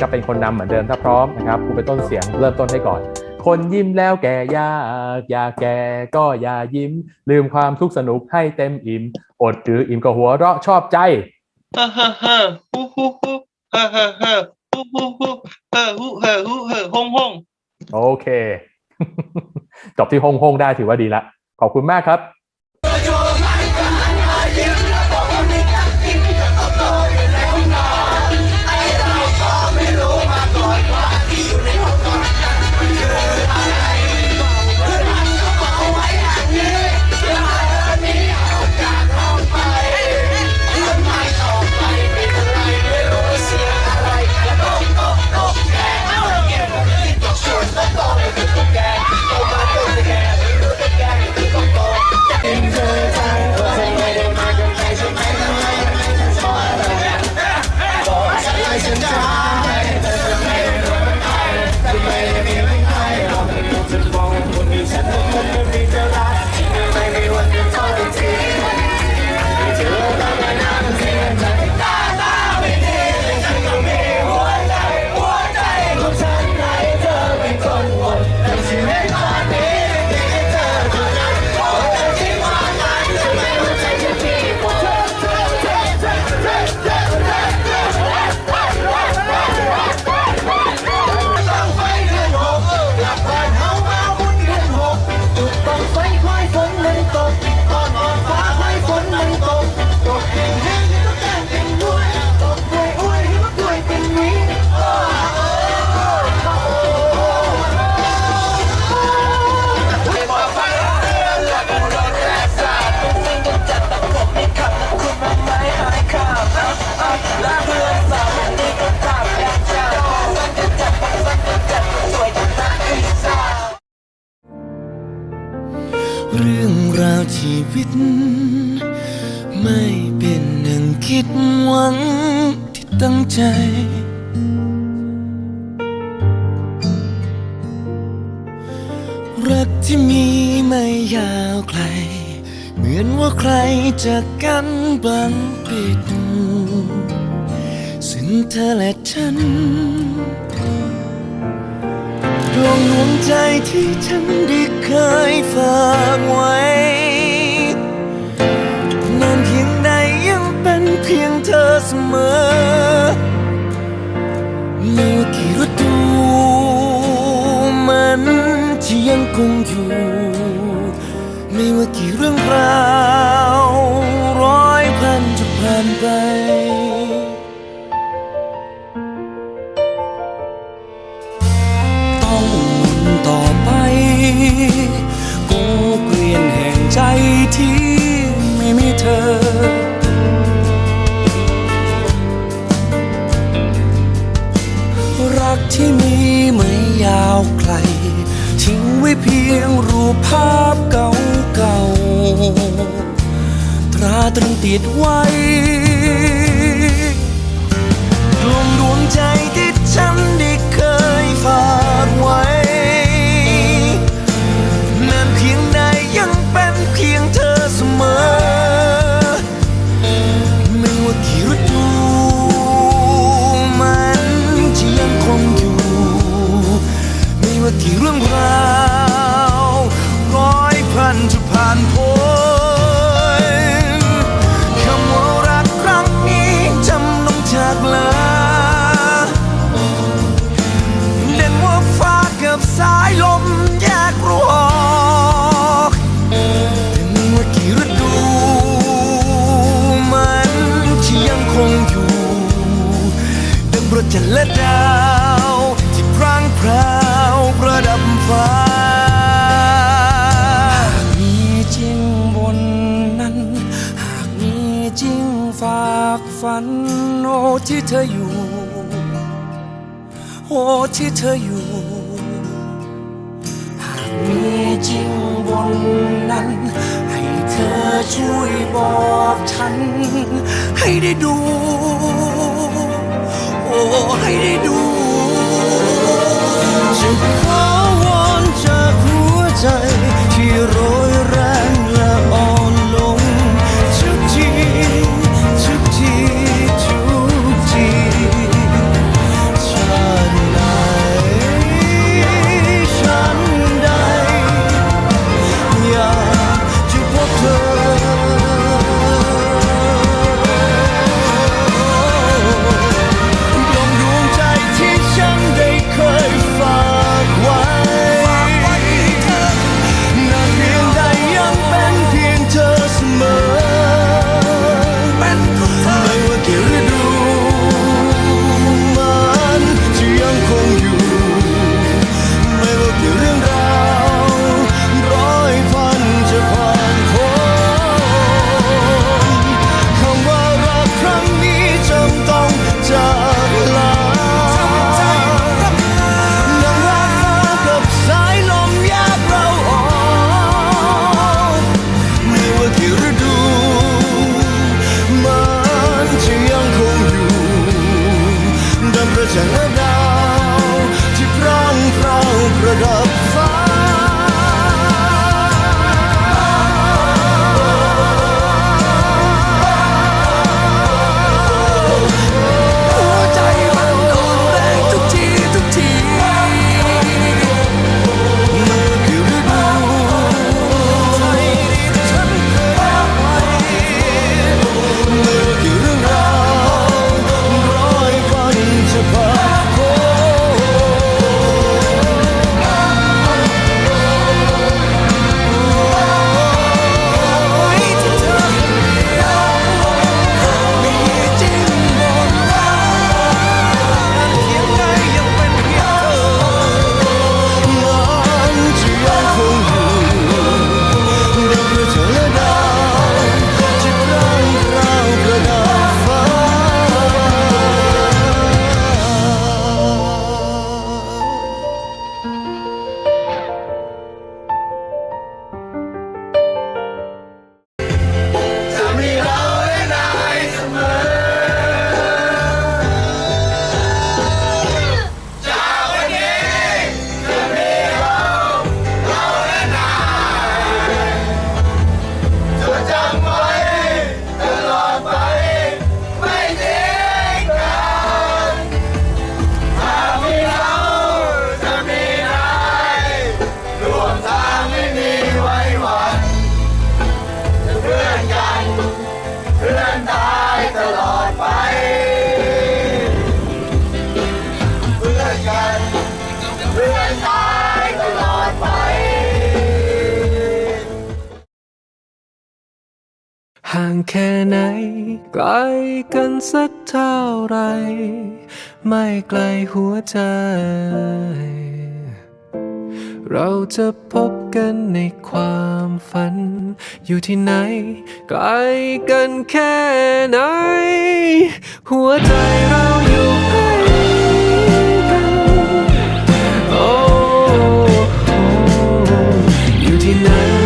ก็เป็นคนนำเหมือนเดิมถ้าพร้อมนะครับครูเป็นต้นเสียงเริ่มต้นให้ก่อน คนยิ้มแล้วแก่ยากอยากแก่ก็อย่ายิ้ม ลืมความทุกข์สนุกให้เต็มอิ่มอดหรืออิ่มก็หัวเราะชอบใจฮ่าฮ่าฮ่าฮู้ฮู้ฮู้ฮ่าฮ่าฮ่าฮู้ฮู้ฮู้ฮ่าฮู้ฮ่าฮู้ฮ่าฮ่องฮ่องโอเค จบที่ฮงฮงได้ถือว่าดีละขอบคุณมากครับ เรื่องราวชีวิต ไม่เป็นหนึ่งคิดหวังที่ตั้งใจรักที่มีไม่ยาวไกล เหมือนว่าใครจะกันบังปิดซึ่งเธอและฉันดวงดวงใจที่ฉันได้ เคยฝากไว้นานเพียงใดยังเป็นเพียงเธอเสมอไม่ว่ากี่ฤดูมันที่ยังคงอยู่ ไม่ว่ากี่เรื่องราว ที่มีไม่ยาวไกล ทิ้งไว้เพียงรูปภาพเก่าๆ ตราตรึงติดไว้ดวงดวงใจที่ฉันดี ราวร้อยพันจะผ่านพ้นากฝันโอ้ที่เธออยู่ โอ้ที่เธออยู่ หากมีจริงบนนั้น ให้เธอช่วยบอกฉัน ให้ได้ดู โอ้ให้ได้ดูจะขอวอนจากหัวใจที่รย ห่างแค่ไหน ไกลกันสักเท่าไร ไม่ไกลหัวใจ เราจะพบกันในความฝัน อยู่ที่ไหน ไกลกันแค่ไหน หัวใจเราอยู่ใกล้กันโอ้อยู่ที่ไหน